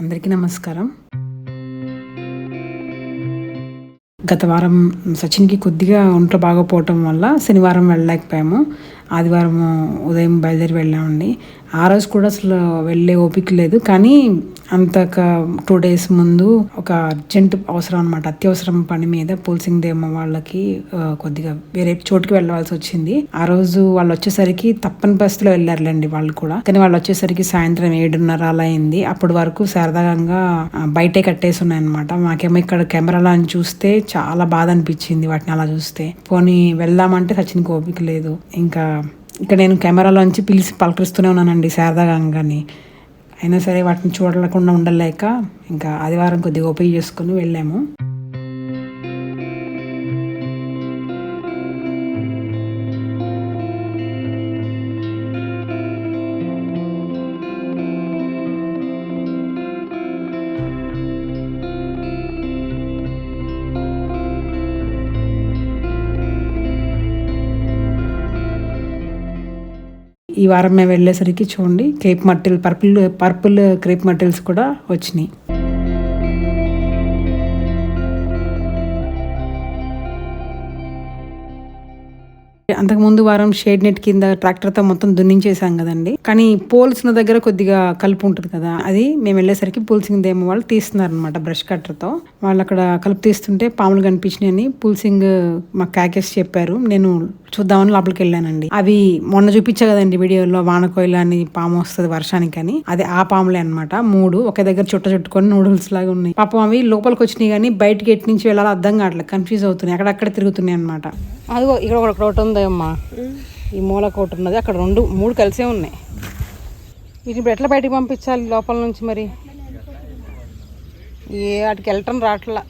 అందరికీ నమస్కారం. గత వారం సచిన్కి కొద్దిగా ఒంట్లో బాగోపోవటం వల్ల శనివారం వెళ్ళలేకపోయాము. ఆదివారం ఉదయం బయలుదేరి వెళ్ళామండి. ఆ రోజు కూడా అసలు వెళ్ళే ఓపిక లేదు. కానీ అంత టూ డేస్ ముందు ఒక అర్జెంట్ అవసరం అనమాట అత్యవసరం పని మీద పూల్సింగ్ దేమ వాళ్ళకి కొద్దిగా వేరే చోటుకి వెళ్ళవలసి వచ్చింది. ఆ రోజు వాళ్ళు వచ్చేసరికి తప్పని పరిస్థితిలో వెళ్ళారులేండి వాళ్ళు కూడా. కానీ వాళ్ళు వచ్చేసరికి సాయంత్రం ఏడున్నర అలా అయింది. అప్పటి వరకు సరదాగా బయటే కట్టేసి ఉన్నాయన్నమాట. మాకేమో ఇక్కడ కెమెరాలో అని చూస్తే చాలా బాధ అనిపించింది వాటిని అలా చూస్తే. పోనీ వెళ్దామంటే సచిన్కి ఓపిక లేదు. ఇంకా ఇక్కడ నేను కెమెరాలోంచి పిలిచి పలకరిస్తూనే ఉన్నానండి శారదాగాని అయినా సరే వాటిని చూడలేకుండా ఉండలేక ఇంకా ఆదివారం కొద్దిగా ఓపిక చేసుకుని వెళ్ళాము. ఈ వారం మేము వెళ్ళేసరికి చూడండి crape myrtle purple purple crape myrtles కూడా వచ్చినాయి. అంతకు ముందు వారం షేడ్ నెట్ కింద ట్రాక్టర్తో మొత్తం దున్నించేసాం కదండి. కానీ పోల్సిన దగ్గర కొద్దిగా కలుపు ఉంటుంది కదా అది మేము వెళ్ళేసరికి పూల్సింగ్ దేమో వాళ్ళు తీస్తున్నారు అనమాట బ్రష్ కట్టర్తో వాళ్ళు అక్కడ కలుపు తీస్తుంటే పాములు కనిపించినాయని పూల్సింగ్ మా క్యాకెస్ చెప్పారు. నేను చూద్దామని లోపలికి వెళ్ళానండి. అవి మొన్న చూపించా కదండి వీడియోలో వానకోయిల అని పాము వస్తుంది వర్షానికి అని. అది ఆ పాములే అన్నమాట. మూడు ఒకే దగ్గర చుట్ట చుట్టుకొని నూడిల్స్ లాగా ఉన్నాయి. పాపం అవి లోపలికి వచ్చినాయి కానీ బయటకి ఎటు నుంచి వెళ్ళాలో అర్థం కావట్లేదు. కన్ఫ్యూజ్ అవుతున్నాయి. అక్కడక్కడ తిరుగుతున్నాయి అనమాట అదిగో ఇక్కడ ఒకటి ఒకటి ఉంది అమ్మా ఈ మూల ఒకటి ఉన్నది. అక్కడ రెండు మూడు కలిసే ఉన్నాయి. వీటిని ఇప్పుడు ఎట్లా బయటికి పంపించాలి లోపల నుంచి మరి? ఏ వాటికి వెళ్ళటం రావట్లా.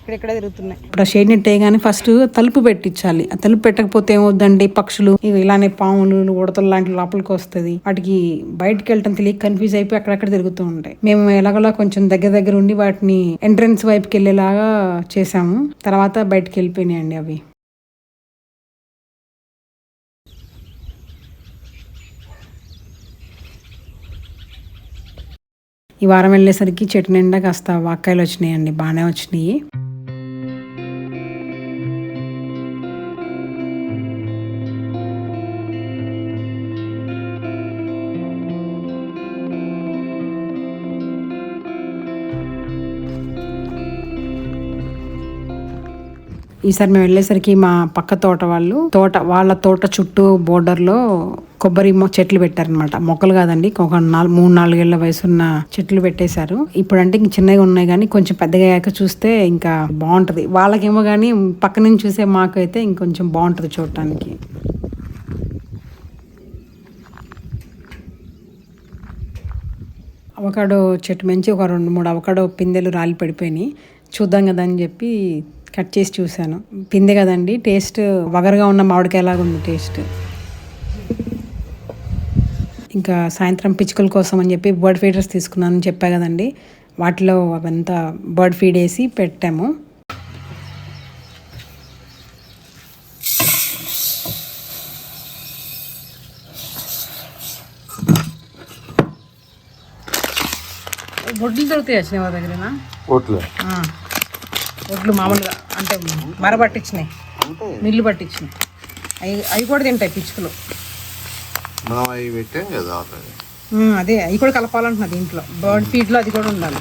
ఇక్కడెక్కడ తిరుగుతున్నాయి. ఇప్పుడు షేడ్ నెట్ కానీ ఫస్ట్ తలుపు పెట్టించాలి. ఆ తలుపు పెట్టకపోతే ఏమవుద్దండి? పక్షులు ఇవి ఇలానే పాములు ఉడతలు లాంటి లోపలికి వస్తుంది. వాటికి బయటికి వెళ్ళటం తెలియక కన్ఫ్యూజ్ అయిపోయి అక్కడక్కడ తిరుగుతూ ఉంటాయి. మేము ఎలాగోలా కొంచెం దగ్గర దగ్గర ఉండి వాటిని ఎంట్రన్స్ వైపుకి వెళ్ళేలాగా చేసాము తర్వాత బయటికి వెళ్ళిపోయినాయండి అవి. ఈ వారం వెళ్ళేసరికి చెట్టు నిండా కాస్త వాక్కాయలు వచ్చినాయండి బాగానే వచ్చినాయి. ఈసారి మేము వెళ్ళేసరికి మా పక్క తోట వాళ్ళు తోట వాళ్ళ తోట చుట్టూ బోర్డర్లో కొబ్బరి మొ- చెట్లు పెట్టారనమాట. మొక్కలు కాదండి ఒక నాలుగు మూడు నాలుగేళ్ళ వయసున్న చెట్లు పెట్టేశారు. ఇప్పుడంటే ఇంక చిన్నగా ఉన్నాయి కానీ కొంచెం పెద్దగా అయ్యాక చూస్తే ఇంకా బాగుంటుంది వాళ్ళకేమో కానీ పక్క నుంచి చూసే మాకు అయితే ఇంకొంచెం బాగుంటుంది చూడటానికి. అవకాడో చెట్టు మంచి ఒక రెండు మూడు అవకాడో పిందెలు రాలి పడిపోయినాయి. చూద్దాం కదా అని చెప్పి కట్ చేసి చూశాను. పిందె కదండి టేస్ట్ వగరగా ఉన్న మామిడికాయలాగా ఉంది టేస్ట్. ఇంకా సాయంత్రం పిచ్చుకల కోసం అని చెప్పి బర్డ్ ఫీడర్స్ తీసుకున్నాను చెప్పా కదండి. వాటిలో అవంతా బర్డ్ ఫీడ్ వేసి పెట్టాము. బొడ్లు దొరుకుతాయి వచ్చినాయి మా ఆ, ఒడ్లు మామూలుగా అంటే మర పట్టించినాయి మిల్లు పట్టించినాయి అవి అవి కూడా తింటాయి పిచ్చుకలు. మనం అవి పెట్టాం కదా ఆల్రెడీ. ఉమ్, అదే అవి కూడా కలపాలంటున్నా దీంట్లో. బర్డ్ ఫీడ్లో అది కూడా ఉండాలి.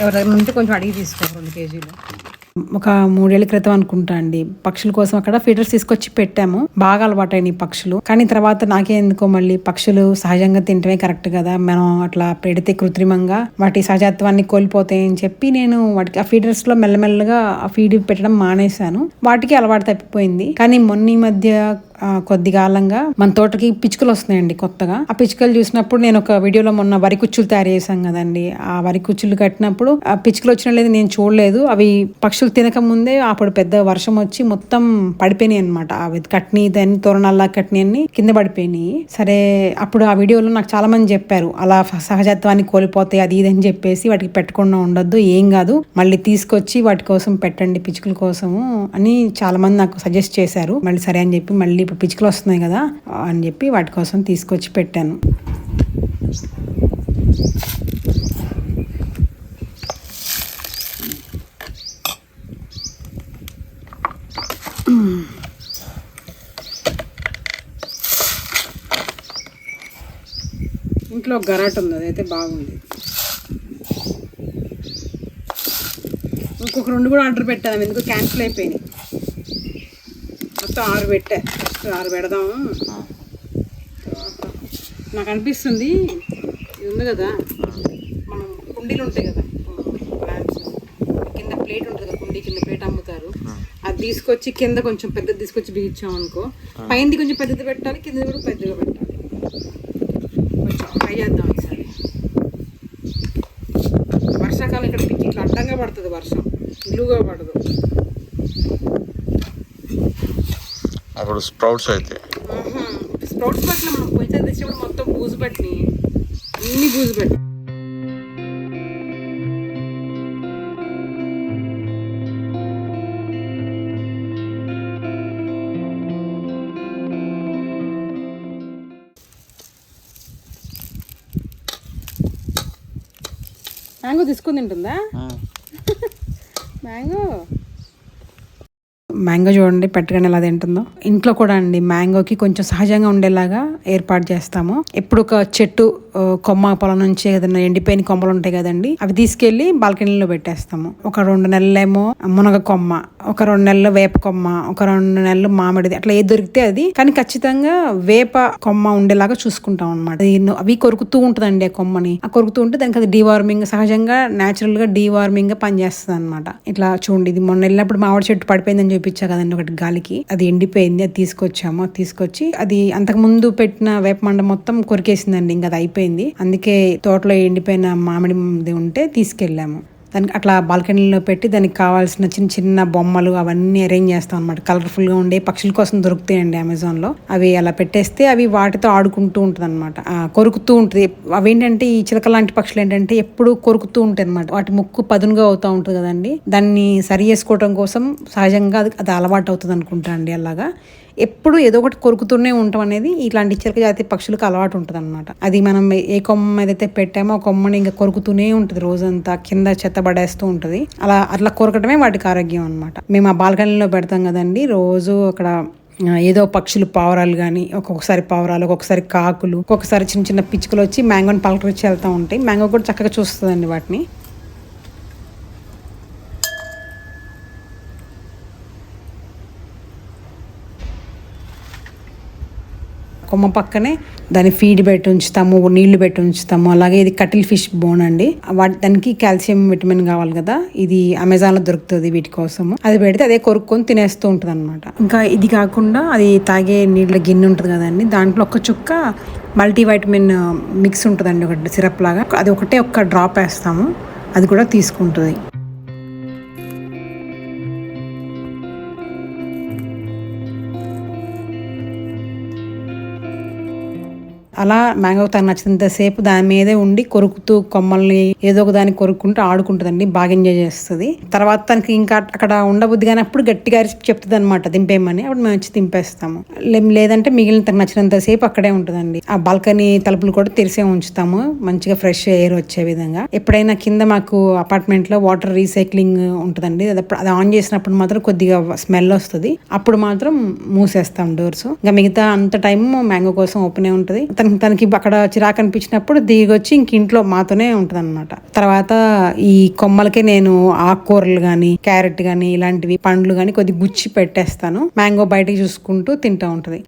ఎవరైనా ఉంటే కొంచెం అడిగి తీసుకో రెండు కేజీలు. ఒక మూడేళ్ళ క్రితం అనుకుంటా అండి. పక్షుల కోసం అక్కడ ఫీడర్స్ తీసుకొచ్చి పెట్టాము. బాగా అలవాటైన ఈ పక్షులు. కానీ తర్వాత నాకే ఎందుకో మళ్ళీ పక్షులు సహజంగా తింటమే కరెక్ట్ కదా. మనం అట్లా పెడితే కృత్రిమంగా వాటి సహజత్వాన్ని కోల్పోతాయని చెప్పి నేను వాటికి ఆ ఫీడర్స్లో మెల్లమెల్లగా ఆ ఫీడ్ పెట్టడం మానేశాను. వాటికి అలవాటు తప్పిపోయింది. కానీ మొన్న ఈ మధ్య కొద్ది కాలంగా మన తోటకి పిచ్చుకలు వస్తున్నాయండి కొత్తగా. ఆ పిచ్చుకలు చూసినప్పుడు నేను ఒక వీడియోలో మొన్న వరి కుచ్చులు తయారు చేశాం కదండి. ఆ వరి కుచ్చులు కట్టినప్పుడు ఆ పిచ్చుకలు వచ్చిన లేదు నేను చూడలేదు. అవి పక్షులు తినక ముందే అప్పుడు పెద్ద వర్షం వచ్చి మొత్తం పడిపోయినాయి అనమాట అవి కట్ని దాన్ని తోరణాల్లా కట్ని అన్ని కింద పడిపోయినాయి. సరే అప్పుడు ఆ వీడియోలో నాకు చాలా మంది చెప్పారు. అలా సహజత్వాన్ని కోల్పోతాయి అది ఇది అని చెప్పేసి వాటికి పెట్టకుండా ఉండొద్దు ఏం కాదు. మళ్ళీ తీసుకొచ్చి వాటి కోసం పెట్టండి పిచ్చుకల కోసము అని చాలా మంది నాకు సజెస్ట్ చేశారు. మళ్ళీ సరే అని చెప్పి మళ్ళీ ఇప్పుడు పిచ్చుకలు వస్తున్నాయి కదా అని చెప్పి వాటి కోసం తీసుకొచ్చి పెట్టాను. ఇంట్లో గరాట ఉంది అదైతే బాగుంది. ఇంకొక రెండు కూడా ఆర్డర్ పెట్టాను ఎందుకు క్యాన్సిల్ అయిపోయినాయి. మొత్తం ఆరు పెట్టా. ఫస్ట్ ఆరు పెడదాము తర్వాత నాకు అనిపిస్తుంది. ఇది ఉంది కదా. మనం కుండీలు ఉంటాయి కదా. ప్లాంట్స్. కింద ప్లేట్ ఉంటుంది కదా కుండీ కింద ప్లేట్ అమ్ముతారు. అది తీసుకొచ్చి కింద కొంచెం పెద్దది తీసుకొచ్చి బిగించాం అనుకో పైనది కొంచెం పెద్దది పెట్టాలి కింద కూడా పెద్దగా పెట్టాలి. కొంచెం ట్రై చేద్దాం ఈసారి. వర్షాకాలం ఇక్కడ పిచ్చి ఇట్లా అడ్డంగా పడుతుంది వర్షం. నిలువుగా పడదు. అప్పుడు స్ప్రౌట్స్ అయితే. స్ప్రౌట్స్ పట్ల మనం పోయితే తెచ్చినప్పుడు మొత్తం బూజు పట్టినాయి. అన్ని బూజు పట్టి మ్యాంగో తీసుకుని తింటుందా? మ్యాంగో? మ్యాంగో చూడండి పెట్టగానే ఎలా తింటుందో. ఇంట్లో కూడా అండి మ్యాంగోకి కొంచెం సహజంగా ఉండేలాగా ఏర్పాటు చేస్తాము. ఎప్పుడు ఒక చెట్టు కొమ్మ పొలం నుంచి ఏదైనా ఎండిపోయిన కొమ్మలు ఉంటాయి కదండి అవి తీసుకెళ్ళి బాల్కనీలో పెట్టేస్తాము. ఒక రెండు నెలలేమో మునగ కొమ్మ ఒక రెండు నెలలు వేప కొమ్మ ఒక రెండు నెలలు మామిడిది అట్లా ఏది దొరికితే అది. కానీ ఖచ్చితంగా వేప కొమ్మ ఉండేలాగా చూసుకుంటాం అనమాట అవి కొరుకుతూ ఉంటుందండి ఆ కొమ్మని. ఆ కొరుకుతూ ఉంటే దానికి అది డీవార్మింగ్ సహజంగా నేచురల్గా డీవార్మింగ్గా పనిచేస్తుంది అనమాట ఇట్లా చూడండి ఇది మొన్న వెళ్ళినప్పుడు మామిడి చెట్టు పడిపోయిందని ఇచ్చా కదండి ఒకటి గాలికి. అది ఎండిపోయింది అది తీసుకొచ్చాము. అది తీసుకొచ్చి అది అంతకు ముందు పెట్టిన వేపమండ మొత్తం కొరికేసిందండి ఇంకా అది అయిపోయింది. అందుకే తోటలో ఎండిపోయిన మామిడి ఉంటే తీసుకెళ్ళాము. దానికి అట్లా బాల్కనీలో పెట్టి దానికి కావాల్సిన చిన్న చిన్న బొమ్మలు అవన్నీ అరేంజ్ చేస్తాం అనమాట కలర్ఫుల్గా ఉండే పక్షుల కోసం దొరుకుతాయండి అమెజాన్లో అవి అలా పెట్టేస్తే అవి వాటితో ఆడుకుంటూ ఉంటుంది అనమాట కొరుకుతూ ఉంటుంది. అవి ఏంటంటే ఈ చిలక లాంటి పక్షులు ఏంటంటే ఎప్పుడు కొరుకుతూ ఉంటాయి అనమాట వాటి ముక్కు పదునుగా అవుతూ ఉంటుంది కదండి. దాన్ని సరి చేసుకోవడం కోసం సహజంగా అది అది అలవాటు అవుతుంది అనుకుంటా అండి అలాగా. ఎప్పుడు ఏదో ఒకటి కొరుకుతూనే ఉంటాం అనేది ఇట్లాంటి చిలక జాతి పక్షులకు అలవాటు ఉంటుంది అనమాట అది మనం ఏ కొమ్మ ఏదైతే పెట్టామో ఆ కొమ్మని ఇంకా కొరుకుతూనే ఉంటుంది రోజంతా. కింద చెత్త పడేస్తూ ఉంటుంది. అలా అట్లా కోరకటమే వాటికి ఆరోగ్యం అనమాట మేము ఆ బాల్కనీలో పెడతాం కదండి. రోజు అక్కడ ఏదో పక్షులు పావురాలు కానీ ఒక్కొక్కసారి పావురాలు ఒక్కొక్కసారి కాకులు ఒక్కొక్కసారి చిన్న చిన్న పిచ్చుకలు వచ్చి మ్యాంగోని పలకరించి వెళ్తూ ఉంటాయి. మ్యాంగో కూడా చక్కగా చూస్తుందండి వాటిని. కొమ్మ పక్కనే దాని ఫీడ్ పెట్టి ఉంచుతాము నీళ్ళు పెట్టి ఉంచుతాము. అలాగే ఇది కటిల్ ఫిష్ బోన్ అండి. వాటి దానికి కాల్షియం విటమిన్ కావాలి కదా. ఇది అమెజాన్లో దొరుకుతుంది వీటి కోసం అది పెడితే అదే కొరుక్కొని తినేస్తూ ఉంటుంది అనమాట ఇంకా ఇది కాకుండా అది తాగే నీళ్ళ గిన్నె ఉంటుంది కదండి. దాంట్లో ఒక చుక్క మల్టీవైటమిన్ మిక్స్ ఉంటుందండి. ఒకటి సిరప్ లాగా. అది ఒకటే ఒక్క డ్రాప్ వేస్తాము. అది కూడా తీసుకుంటుంది. అలా మ్యాంగో తను నచ్చినంతసేపు దాని మీదే ఉండి కొరుకుతూ కొమ్మల్ని ఏదో ఒక దాన్ని కొరుక్కుంటూ ఆడుకుంటుందండి. బాగా ఎంజాయ్ చేస్తుంది. తర్వాత తనకి ఇంకా అక్కడ ఉండబుద్ధి కానప్పుడు గట్టిగా అరిచి చెప్తుంది అనమాట దింపేయమని. అప్పుడు మేము వచ్చి దింపేస్తాము. లేదంటే మిగిలిన తనకు నచ్చినంతసేపు అక్కడే ఉంటుందండి. ఆ బాల్కనీ తలుపులు కూడా తెరిసే ఉంచుతాము. మంచిగా ఫ్రెష్ ఎయిర్ వచ్చే విధంగా. ఎప్పుడైనా కింద మాకు అపార్ట్మెంట్లో వాటర్ రీసైక్లింగ్ ఉంటుందండి. అది అది ఆన్ చేసినప్పుడు మాత్రం కొద్దిగా స్మెల్ వస్తుంది. అప్పుడు మాత్రం మూసేస్తాం డోర్స్. ఇంకా మిగతా అంత టైం మ్యాంగో కోసం ఓపెన్ ఉంటుంది. తనకి తనకి అక్కడ చిరాకు అనిపించినప్పుడు దిగొచ్చి వచ్చి ఇంక ఇంట్లో మాతోనే ఉంటుంది అనమాట తర్వాత ఈ కొమ్మలకి నేను ఆకుకూరలు కానీ క్యారెట్ కానీ ఇలాంటివి పండ్లు కానీ కొద్ది గుచ్చి పెట్టేస్తాను. మ్యాంగో బయటకి చూసుకుంటూ తింటూ ఉంటుంది.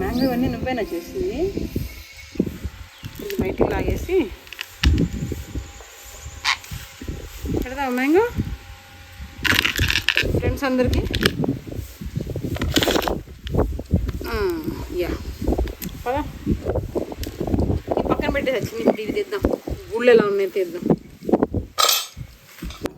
మ్యాంగో ఇవన్నీ నువ్వేనా చేసింది? ఇది బయటికి లాగేసి. పెడదాం మ్యాంగో? ఫ్రెండ్స్ అందరికీ. Hmm, యా పదా. ఈ పక్కన పెట్టేసి వచ్చింది. ఇప్పుడు ఇది తెద్దాం. గుళ్ళు ఎలా ఉన్నాయి తెద్దాం.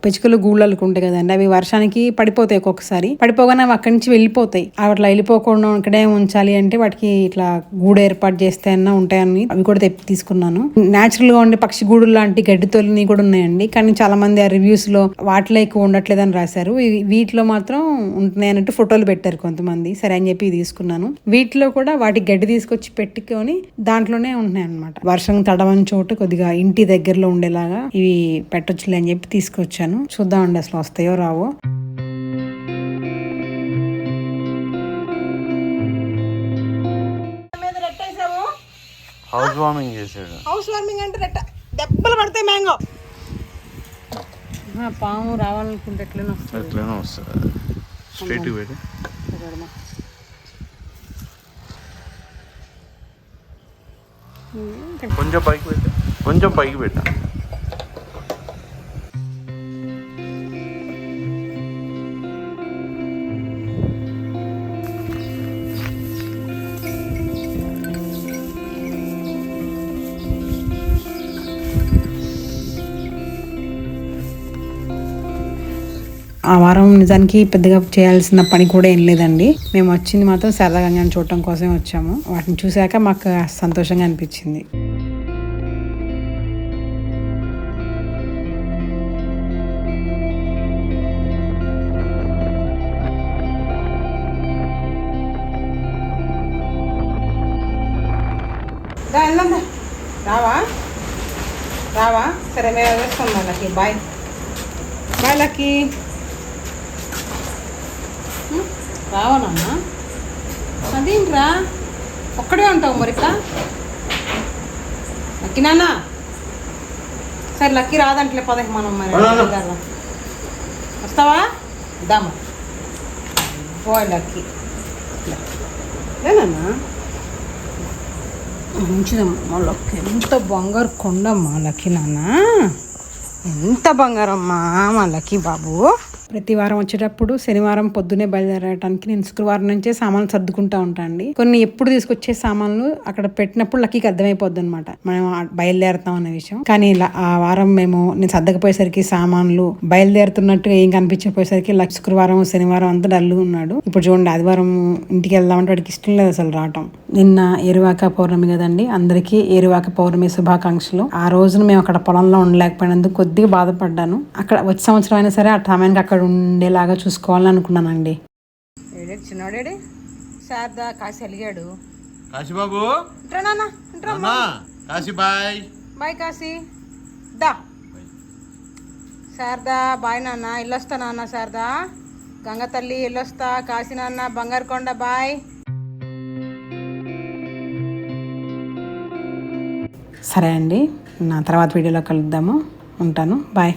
పిచ్చుకలు గూళ్ళలకు ఉంటాయి కదండి అవి వర్షానికి పడిపోతాయి ఒక్కొక్కసారి. పడిపోగానే అవి అక్కడి నుంచి వెళ్ళిపోతాయి. అట్లా వెళ్ళిపోకుండా ఇక్కడే ఉంచాలి అంటే వాటికి ఇట్లా గూడు ఏర్పాటు చేస్తే అన్నా ఉంటాయని అవి కూడా తెప్పి తీసుకున్నాను. నేచురల్గా ఉండే పక్షి గూడు లాంటి గడ్డి తొలిని కూడా ఉన్నాయండి. కానీ చాలా మంది ఆ రివ్యూస్లో వాటిలో ఎక్కువ ఉండట్లేదని రాశారు. ఇవి- వీటిలో మాత్రం ఉంటున్నాయి అన్నట్టు ఫోటోలు పెట్టారు కొంతమంది. సరే అని చెప్పి తీసుకున్నాను. వీటిలో కూడా వాటి గడ్డి తీసుకొచ్చి పెట్టుకొని దాంట్లోనే ఉంటున్నాయి అనమాట వర్షం తడవని చోటు కొద్దిగా ఇంటి దగ్గరలో ఉండేలాగా ఇవి పెట్టొచ్చులే అని చెప్పి తీసుకొచ్చాను. చూద్దామండి అసలు వస్తాయో రావో. హౌస్ వార్మింగ్ చేసాడు హౌస్ వార్మింగ్ అంటే రెట్ట దెబ్బలు పడతాయి మ్యాంగో. ఆ, పాము రావాలనుకుంటే ఎట్లనే వస్తుంది. ఎట్లనే వస్తుంది. స్ట్రైట్ పెట్టి కొంచెం పైకి పెట్టా. కొంచెం పైకి పెట్టా. నిజానికి పెద్దగా చేయాల్సిన పని కూడా ఏం లేదండి. మేము వచ్చింది మాత్రం సరదాగా చూడటం కోసమే వచ్చాము. వాటిని చూశాక మాకు సంతోషంగా అనిపించింది. రావా? రావా? సరే మేము వేస్తాం వాళ్ళకి బాయ్. Bye lucky. రావనమ్మా అదేంట్రా ఒక్కడే ఉంటావు మరి ఇక్కడ లక్కీ నాన్న. సరే లక్కీ రాదంటలే పదకి మనం మరి. వస్తావా? దామా పోయ్ లక్కీ. లేనన్నా మంచిదమ్మా లక్కీ. ఎంత బంగారు కొండమ్మా లక్కీ నాన్న. ఎంత బంగారమ్మా మా లక్కీ బాబు. ప్రతి వారం వచ్చేటప్పుడు శనివారం పొద్దునే బయలుదేరడానికి నేను శుక్రవారం నుంచే సామాన్లు సర్దుకుంటా ఉంటా అండి కొన్ని ఎప్పుడు తీసుకొచ్చే సామాన్లు అక్కడ పెట్టినప్పుడు లక్కీకి అర్థమైపోద్ది అనమాట మనం బయలుదేరుతాం అనే విషయం. కానీ ఆ వారం మేము నేను సర్దకపోయేసరికి సామాన్లు బయలుదేరుతున్నట్టుగా ఏం కనిపించకపోయేసరికి లక్ శుక్రవారం శనివారం అంతా డల్లు ఉన్నాడు. ఇప్పుడు చూడండి ఆదివారం ఇంటికి వెళ్దామంటే వాడికి ఇష్టం లేదు అసలు రావటం. నిన్న ఏరువాక పౌర్ణమి కదండి అందరికీ ఏరువాక పౌర్ణమి శుభాకాంక్షలు. ఆ రోజున మేము అక్కడ పొలంలో ఉండలేకపోయినందుకు కొద్దిగా బాధపడ్డాను. అక్కడ వచ్చే సంవత్సరం అయినా సరే ఆ టైంకి అక్కడ ఉండేలాగా చూసుకోవాలని అనుకున్నానండి. చిన్నోడేడి శారదా కాసి అలిగాడు కాశీ బాయ్. బాయ్ కాశీ. దా. శారదా బాయ్ నాన్న ఇల్లొస్తా నాన్న శారదా. గంగ తల్లి ఇల్లొస్తా కాశీ నాన్న బంగారు కొండ బాయ్. సరే అండి నా తర్వాత వీడియోలో కలుద్దాము. ఉంటాను. బాయ్.